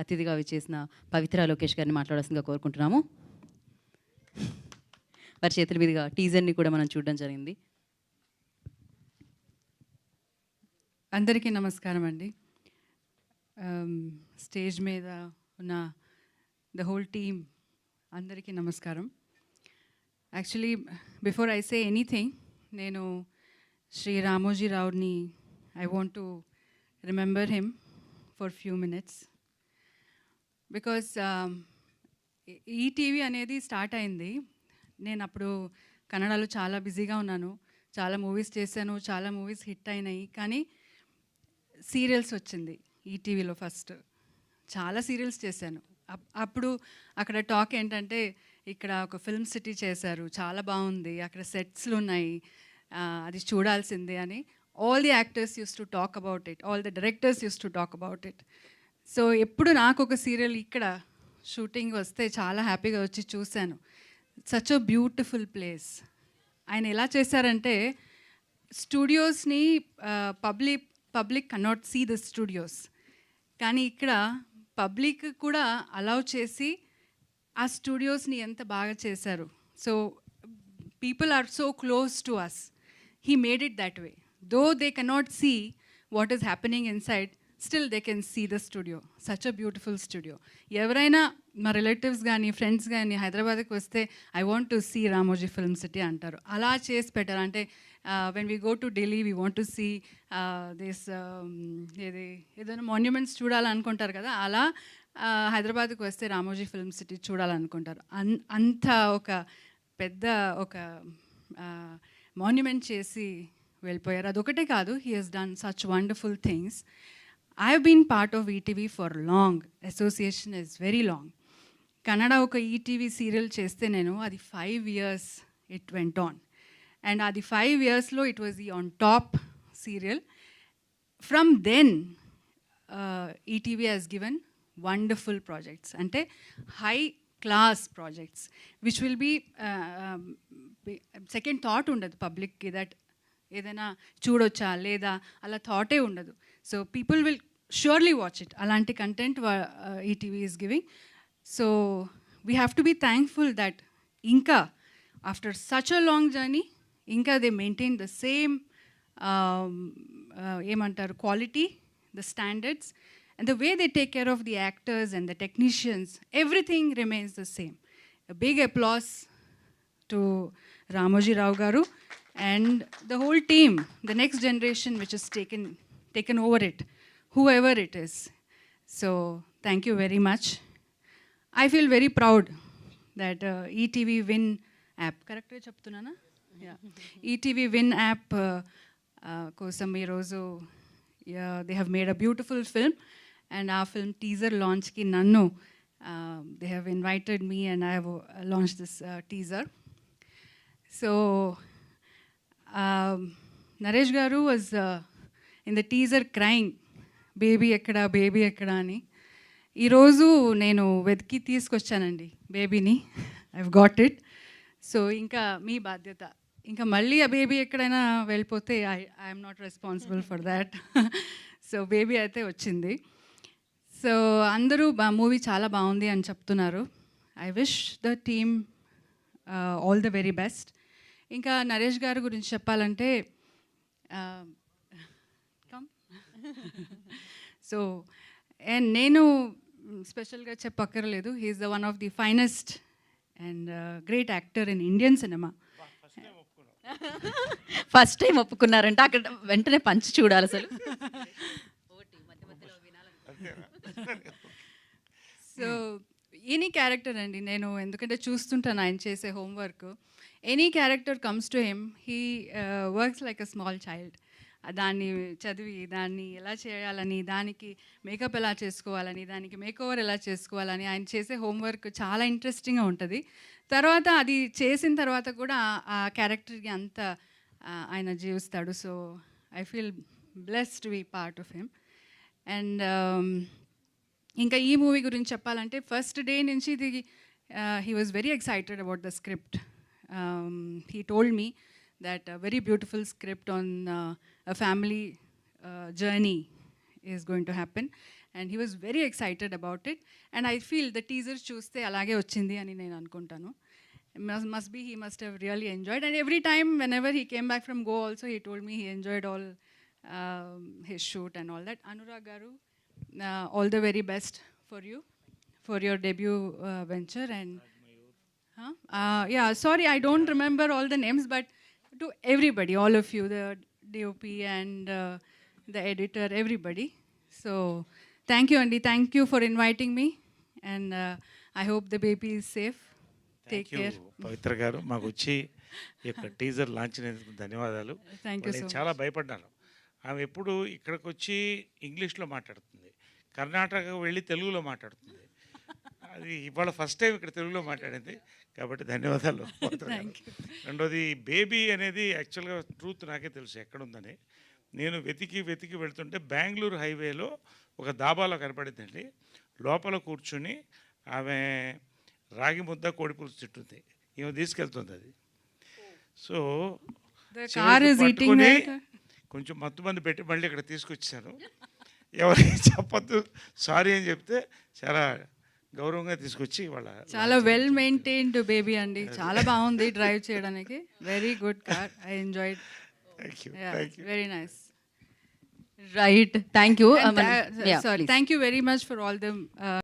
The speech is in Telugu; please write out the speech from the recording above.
అతిథిగా విచ్చేసిన పవిత్ర లోకేష్ గారిని మాట్లాడాల్సిందిగా కోరుకుంటున్నాము. వారి చేతుల మీదుగా టీజర్ని కూడా మనం చూడడం జరిగింది. అందరికీ నమస్కారం అండి. స్టేజ్ మీద ఉన్న ద హోల్ టీమ్ అందరికీ నమస్కారం. Actually before I say anything నేను Shri Ramoji రావుని I want to remember him for few minutes. Because um, E TV అనేది స్టార్ట్ అయింది. నేను అప్పుడు కన్నడలో చాలా బిజీగా ఉన్నాను. చాలా మూవీస్ చేశాను. చాలా మూవీస్ హిట్ అయినాయి. కానీ సీరియల్స్ వచ్చింది ఈటీవీలో ఫస్ట్ చాలా సీరియల్స్ చేశాను. అప్- అప్పుడు అక్కడ టాక్ ఏంటంటే ఇక్కడ ఒక ఫిల్మ్ సిటీ చేశారు. చాలా బాగుంది. అక్కడ సెట్స్లు ఉన్నాయి. అది చూడాల్సిందే అని. All the actors use to talk about it all the directors use to talk about it so ఎప్పుడు నాకు ఒక సీరియల్ ఇక్కడ షూటింగ్ వస్తే చాలా హ్యాపీగా వచ్చి చూశాను. Such a beautiful place. ఆయన ఎలా చేశారంటే స్టూడియోస్ని public public cannot see the studios. కానీ ఇక్కడ పబ్లిక్ కూడా అలౌ చేసి ఆ స్టూడియోస్ని ఎంత బాగా చేశారు. So people are so close to us. He made it that way. Though they cannot see what is happening inside still they can see the studio such a beautiful studio ఎవరైనా మా రిలేటివ్స్ కానీ ఫ్రెండ్స్ కానీ హైదరాబాద్కి వస్తే I want to see Ramoji film city అంటారు. అలా చేసి పెట్టారు. అంటే when we go to Delhi we want to see this ఏది ఏదైనా మాన్యుమెంట్స్ చూడాలనుకుంటారు కదా అలా హైదరాబాద్కి వస్తే రామోజీ ఫిల్మ్ సిటీ చూడాలనుకుంటారు. అన్ అంత ఒక పెద్ద ఒక మాన్యుమెంట్ చేసి వెళ్ళిపోయారు. అదొకటే కాదు he has done such wonderful things I been part of ETV for long association is very long Kannada ఒక ఈటీవీ సీరియల్ చేస్తే నేను అది five years it went on and అది ఫైవ్ ఇయర్స్లో it was the on top serial from then ETV has given wonderful projects అంటే high class projects which will be second thought ఉండదు పబ్లిక్కి దట్ ఏదైనా చూడొచ్చా లేదా అలా థాటే ఉండదు. So people will surely watch it. Alanti content uh, ETV is giving. So we have to be thankful that Inca, after such a long journey, Inca, they maintain the same um, uh, quality, the standards, and the way they take care of the actors and the technicians, everything remains the same. A big applause to Ramoji Rao Garu and the whole team, the next generation which has taken, taken over it. Whoever it is. So thank you very much. I feel very proud that uh, ETV Win app, correct చెప్తున్నానా యా ఈటీవీ విన్ యాప్ కోసం ఈరోజు they have made a beautiful film and ఆ ఫిల్మ్ టీజర్ లాంచ్కి నన్ను they have invited me and I have launch this teaser so Naresh garu was in the teaser crying baby ఎక్కడ బేబీ ఎక్కడ అని. ఈరోజు నేను వెతికి తీసుకొచ్చానండి బేబీని. ఐ గాట్ ఇట్ సో ఇంకా మీ బాధ్యత. ఇంకా మళ్ళీ ఆ బేబీ ఎక్కడైనా వెళ్ళిపోతే I I'm not responsible for that so baby అయితే వచ్చింది. సో అందరూ బా మూవీ చాలా బాగుంది అని చెప్తున్నారు. I wish the team all the very best ఇంకా నరేష్ గారి గురించి చెప్పాలంటే uh, సో అండ్ నేను స్పెషల్గా చెప్పక్కర్లేదు. He is the one of the finest and great actor in Indian cinema first time ఒప్పుకున్నారంటే. అక్కడ వెంటనే పంచి చూడాలి అసలు. సో ఎనీ క్యారెక్టర్ అండి నేను ఎందుకంటే చూస్తుంటాను ఆయన చేసే homework any character comes to him he works like a small child దాన్ని చదివి దాన్ని ఎలా చేయాలని దానికి మేకప్ ఎలా చేసుకోవాలని దానికి మేకోవర్ ఎలా చేసుకోవాలని ఆయన చేసే హోంవర్క్ చాలా ఇంట్రెస్టింగ్గా ఉంటుంది. తర్వాత అది చేసిన తర్వాత కూడా ఆ క్యారెక్టర్కి అంత ఆయన జీవిస్తాడు. So I feel blessed we part of him and ఇంకా ఈ మూవీ గురించి చెప్పాలంటే ఫస్ట్ డే నుంచి ఇది he was very excited about the script he told me that very beautiful script on a family journey is going to happen and he was very excited about it and I feel the teaser చూస్తే అలాగే వచ్చింది అని నేను అనుకుంటాను. Must be he must have really enjoyed and every time whenever he came back from go also he told me he enjoyed all his shoot and all that Anurag garu all the very best for you for your debut venture and Huh? Uh, yeah, sorry, I don't remember all the names, but to everybody, all of you, the DOP and uh, the editor, everybody. So, thank you, Andy. Thank you for inviting me, and uh, I hope the baby is safe. Take thank you care. Pavitra garu మాకు వచ్చి ఈ యొక్క టీజర్ లాంచ్ అయినందుకు ధన్యవాదాలు Thank you నేను so చాలా భయపడ్డాను ఆమె ఎప్పుడు ఇక్కడికి వచ్చి ఇంగ్లీష్లో మాట్లాడుతుంది కర్ణాటక వెళ్ళి తెలుగులో మాట్లాడుతుంది అది ఇవాళ ఫస్ట్ టైం ఇక్కడ తెలుగులో మాట్లాడింది. కాబట్టి ధన్యవాదాలు. రెండోది బేబీ అనేది యాక్చువల్గా ట్రూత్ నాకే తెలుసు ఎక్కడుందని. నేను వెతికి వెతికి వెళ్తుంటే బెంగళూరు హైవేలో ఒక దాబాలో కనపడిందండి. లోపల కూర్చుని ఆమె రాగి ముద్ద కోడి పులుసు తింటుంది. ఈమె తీసుకెళ్తుంది అది. సో. కొంచెం మత్తు మంది పెట్టి మళ్ళీ ఇక్కడ తీసుకొచ్చాను. ఎవరికి చెప్పొద్దు. సారీ అని చెప్తే చాలా గౌరవంగా తీసుకొచ్చి వాళ్ళ చాలా వెల్ మెయింటైన్డ్ బేబీ అండి. చాలా బాగుంది డ్రైవ్ చేయడానికి. Very good car I enjoyed thank you thank you very nice right thank you sorry thank you very much for all them